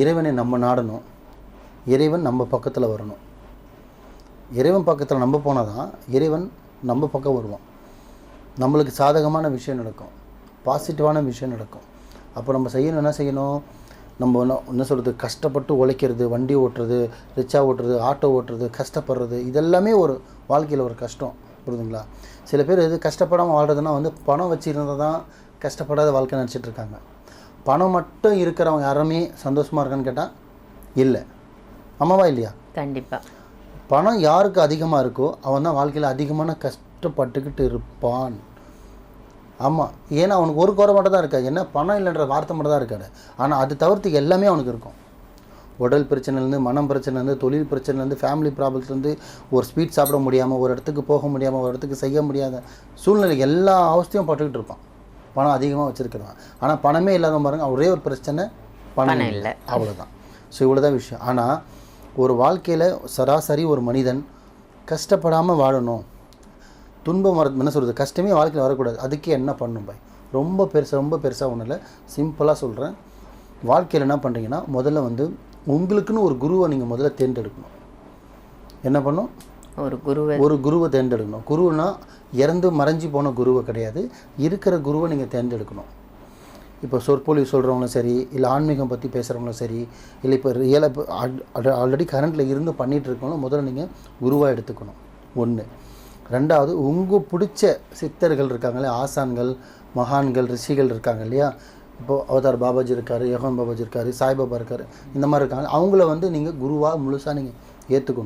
இறைவனை நம்ம நாடணும். இறைவன் நம்ம பக்கத்தில் வரணும். இறைவன் பக்கத்தில் நம்ம போனால் தான் இறைவன் நம்ம பக்கம் வருவான். நம்மளுக்கு சாதகமான விஷயம் நடக்கும். பாசிட்டிவான விஷயம் நடக்கும். அப்போ நம்ம செய்யணும் என்ன செய்யணும்? நம்ம என்ன என்ன சொல்கிறது கஷ்டப்பட்டு உழைக்கிறது வண்டி ஓட்டுறது ரிச்சா ஓட்டுறது ஆட்டோ ஓட்டுறது கஷ்டப்படுறது இதெல்லாமே ஒரு வாழ்க்கையில் ஒரு கஷ்டம். புரியுதுங்களா? சில பேர் இது கஷ்டப்படாமல் வாழ்கிறதுனா வந்து பணம் வச்சுருந்தா தான் கஷ்டப்படாத வாழ்க்கை நினச்சிட்டு இருக்காங்க. பணம் மட்டும் இருக்கிறவங்க யாருமே சந்தோஷமாக இருக்கான்னு கேட்டால் இல்லை. ஆமாவா இல்லையா? கண்டிப்பா. பணம் யாருக்கு அதிகமாக இருக்கோ அவன் தான் வாழ்க்கையில் அதிகமான கஷ்டப்பட்டுக்கிட்டு இருப்பான். ஆமாம் ஏன்னா அவனுக்கு ஒரு குறை மட்டும் தான் இருக்காது. என்ன? பணம் இல்லைன்ற வார்த்தை மட்டும் தான் இருக்காது. ஆனால் அது தவிர்த்து எல்லாமே அவனுக்கு இருக்கும். உடல் பிரச்சனைலேருந்து மனம் பிரச்சனைலேருந்து தொழில் பிரச்சனைலேருந்து ஃபேமிலி ப்ராப்ளத்துலேருந்து ஒரு ஸ்வீட் சாப்பிட முடியாமல் ஒரு இடத்துக்கு போக முடியாமல் ஒரு இடத்துக்கு செய்ய முடியாத சூழ்நிலை எல்லா அவஸ்தையும் பட்டுக்கிட்டு இருப்பான். பணம் அதிகமாக வச்சுருக்கிறவன் ஆனால் பணமே இல்லாதவன் பாருங்க ஒரே ஒரு பிரச்சனை பணம் இல்லை. அவ்வளோதான் ஸோ இவ்வளோதான் விஷயம். ஆனால் ஒரு வாழ்க்கையில் சராசரி ஒரு மனிதன் கஷ்டப்படாமல் வாழணும். துன்பம் வர என்ன சொல்கிறது கஷ்டமே வாழ்க்கையில் வரக்கூடாது. அதுக்கு என்ன பண்ணும் பாய்? ரொம்ப பெருசாக ரொம்ப பெருசாக ஒன்றும் இல்லை. சிம்பிளாக சொல்கிறேன் வாழ்க்கையில் என்ன பண்ணுறீங்கன்னா முதல்ல வந்து உங்களுக்குன்னு ஒரு குருவை நீங்கள் முதல்ல தேர்ந்தெடுக்கணும். என்ன பண்ணும்? ஒரு குருவை. ஒரு குருவை தேர்ந்தெடுக்கணும். குருன்னா இறந்து மறைஞ்சு போன குருவை கிடையாது. இருக்கிற குருவை நீங்கள் தேர்ந்தெடுக்கணும். இப்போ சொற்பொழிவு சொல்கிறவங்களும் சரி இல்லை ஆன்மீகம் பற்றி பேசுகிறவங்களும் சரி இல்லை இப்போ ரியலாக இப்போ ஆல்ரெடி கரண்ட்டில் இருந்து பண்ணிகிட்டு இருக்கவங்களும் முதல்ல நீங்கள் குருவாக எடுத்துக்கணும். ஒன்று ரெண்டாவது உங்கள் பிடிச்ச சித்தர்கள் இருக்காங்களே ஆசான்கள் மகான்கள் ரிஷிகள் இருக்காங்க இல்லையா? இப்போது அவதார் பாபாஜி இருக்கார் யகோன் பாபாஜி இருக்கார் சாய்பாபா இருக்கார் இந்த மாதிரி இருக்காங்க. அவங்கள வந்து நீங்கள் குருவாக முழுசாக நீங்கள் ஏற்றுக்கணும்